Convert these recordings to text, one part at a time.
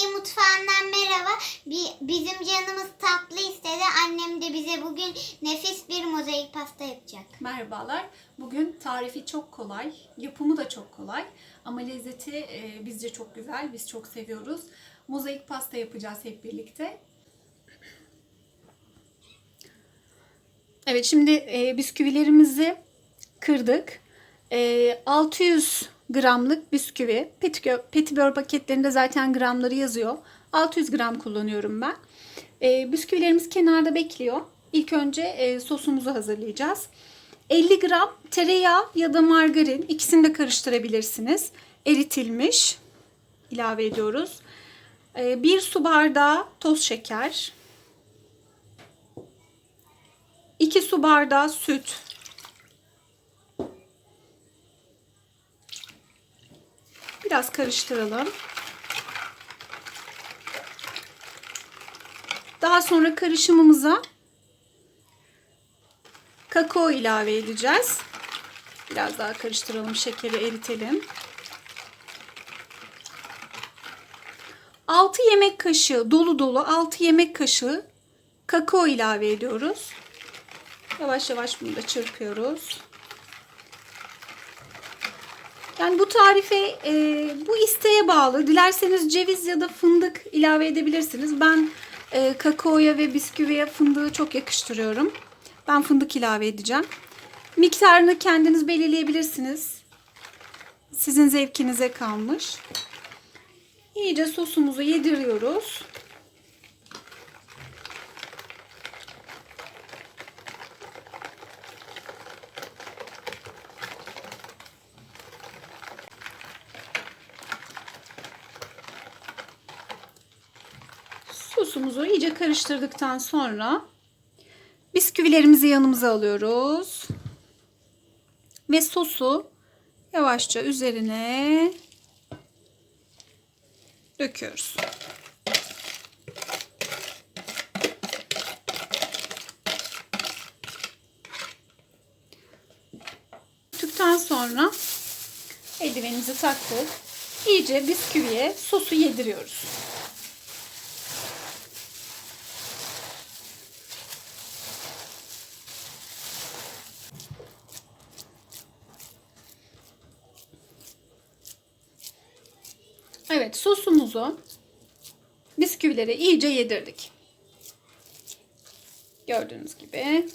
Güney Mutfağı'ndan merhaba. Bi- Bizim canımız tatlı istedi. Annem de bize bugün nefis bir mozaik pasta yapacak. Merhabalar. Bugün tarifi çok kolay, yapımı da çok kolay ama lezzeti e, bizce çok güzel. Biz çok seviyoruz. Mozaik pasta yapacağız hep birlikte. Evet şimdi e, bisküvilerimizi kırdık. E, 600 gramlık bisküvi. Petibör, paketlerinde zaten gramları yazıyor. 600 gram kullanıyorum ben. E, bisküvilerimiz kenarda bekliyor. İlk önce e, sosumuzu hazırlayacağız. 50 gram tereyağı ya da margarin ikisini de karıştırabilirsiniz. Eritilmiş ilave ediyoruz. 1 su bardağı toz şeker. 2 su bardağı süt. Biraz karıştıralım. Daha sonra karışımımıza kakao ilave edeceğiz. Biraz daha karıştıralım, şekeri eritelim. 6 yemek kaşığı, dolu dolu 6 yemek kaşığı kakao ilave ediyoruz. Yavaş yavaş bunu da çırpıyoruz. Yani bu tarife e, bu isteğe bağlı. Dilerseniz ceviz ya da fındık ilave edebilirsiniz. Ben e, kakaoya ve bisküviye fındığı çok yakıştırıyorum. Ben fındık ilave edeceğim. Miktarını kendiniz belirleyebilirsiniz. Sizin zevkinize kalmış. İyice sosumuzu yediriyoruz. Sosumuzu iyice karıştırdıktan sonra bisküvilerimizi yanımıza alıyoruz. Ve sosu yavaşça üzerine döküyoruz. Döktükten sonra eldivenimizi taktık. İyice bisküviye sosu yediriyoruz. Evet sosumuzu bisküvilere iyice yedirdik. Gördüğünüz gibi.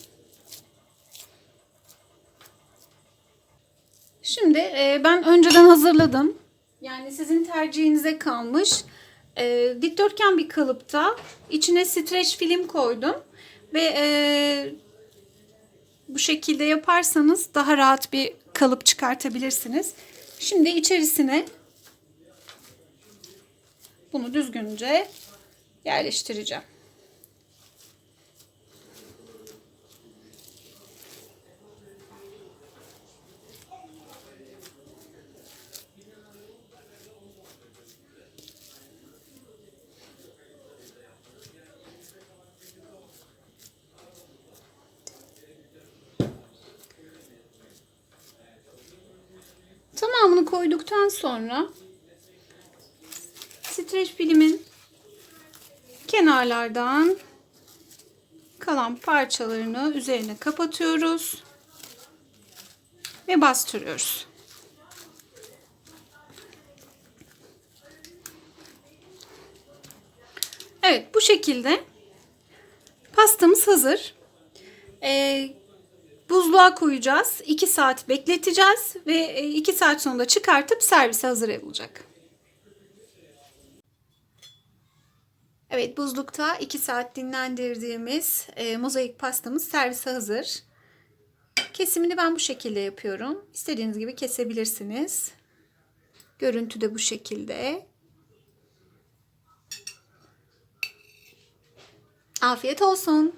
Şimdi e, ben önceden hazırladım. Yani sizin tercihinize kalmış. E, dikdörtgen bir kalıpta içine streç film koydum. Ve e, bu şekilde yaparsanız daha rahat bir kalıp çıkartabilirsiniz. Şimdi içerisine bunu düzgünce yerleştireceğim. Tamamını koyduktan sonra streç filmin kenarlardan kalan parçalarını üzerine kapatıyoruz ve bastırıyoruz. Evet bu şekilde pastamız hazır. Ee, buzluğa koyacağız. 2 saat bekleteceğiz ve 2 saat sonunda çıkartıp servise hazır olacak. Evet buzlukta 2 saat dinlendirdiğimiz e, mozaik pastamız servise hazır. Kesimini ben bu şekilde yapıyorum. İstediğiniz gibi kesebilirsiniz. Görüntü de bu şekilde. Afiyet olsun.